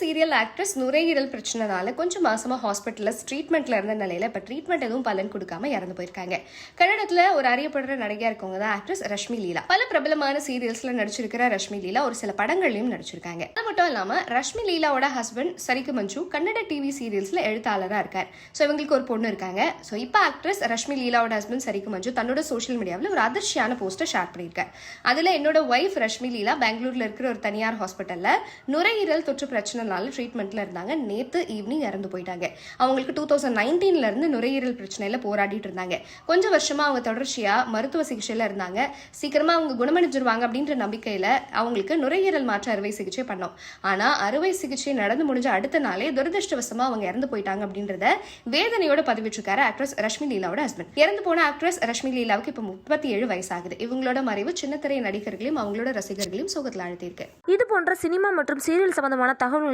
Serial actress நுரையீரல் பிரச்சனைனால கொஞ்சம் மாசமா ஹாஸ்பிட்டல்ல ட்ரீட்மெண்ட்ல இருந்த நிலையில இப்ப ட்ரீட்மெண்ட் எதுவும் பலன் கொடுக்காம இறந்து போயிருக்காங்க. கன்னடத்துல ஒரு அறியப்படுற நடிகையா இருக்கவங்க தான் ஆக்ட்ரஸ் ரஷ்மி லீலா. பல பிரபலமான சீரியல்ஸ்ல நடிச்சிருக்கிற ரஷ்மி லீலா ஒரு சில படங்கள்லயும் நடிச்சிருக்காங்க. அது மட்டும் இல்லாம ரஷ்மி லீலாவோட ஹஸ்பண்ட் சரிக்கு மஞ்சு கன்னட டிவி சீரியல்ஸ்ல எழுத்தாளரா இருக்கார். ஸோ இவங்களுக்கு ஒரு பொண்ணு இருக்காங்க. ஸோ இப்போ ஆக்ட்ரஸ் ரஷ்மி லீலாவோட ஹஸ்பண்ட் சரிக்கு மஞ்சு தன்னோட சோஷியல் மீடியாவில் ஒரு அதிர்ச்சியான போஸ்ட்டை ஷேர் பண்ணியிருக்கார். அதுல என்னோட ஒய்ஃப் ரஷ்மி லீலா பெங்களூர்ல இருக்கிற ஒரு தனியார் ஹாஸ்பிட்டல்ல நுரையீரல் தொற்று பிரச்சனை இருபத்தஞ்சாம் நாள் ட்ரீட்மெண்ட்டில் இருந்தாங்க. நேற்று ஈவினிங் இறந்து போயிட்டாங்க. அவங்களுக்கு டூ தௌசண்ட் நைன்டீன்லேருந்து நுரையீரல் பிரச்சனையில் போராடிட்டு இருந்தாங்க. கொஞ்சம் வருஷமாக அவங்க தொடர்ச்சியாக மருத்துவ சிகிச்சையில் இருந்தாங்க. சீக்கிரமாக அவங்க குணமடைஞ்சிருவாங்க அப்படின்ற நம்பிக்கையில் அவங்களுக்கு நுரையீரல் மாற்று அறுவை சிகிச்சை பண்ணோம். ஆனால் அறுவை சிகிச்சை நடந்து முடிஞ்ச அடுத்த நாளே துரதிருஷ்டவசமாக அவங்க இறந்து போயிட்டாங்க அப்படின்றத வேதனையோட பதிவிட்டிருக்காரு ஆக்ட்ரஸ் ரஷ்மி லீலாவோட ஹஸ்பண்ட் இறந்து போன ஆக்ட்ரஸ் ரஷ்மி லீலாவுக்கு இப்போ முப்பத்தி ஏழு வயசாகுது. இவங்களோட மறைவு சின்னத்திரை நடிகர்களையும் அவங்களோட ரசிகர்களையும் சோகத்தில் அழுத்தியிருக்கு இது போன்ற சினிமா மற்றும் சீரியல் சம்பந்தமான தகவல்கள்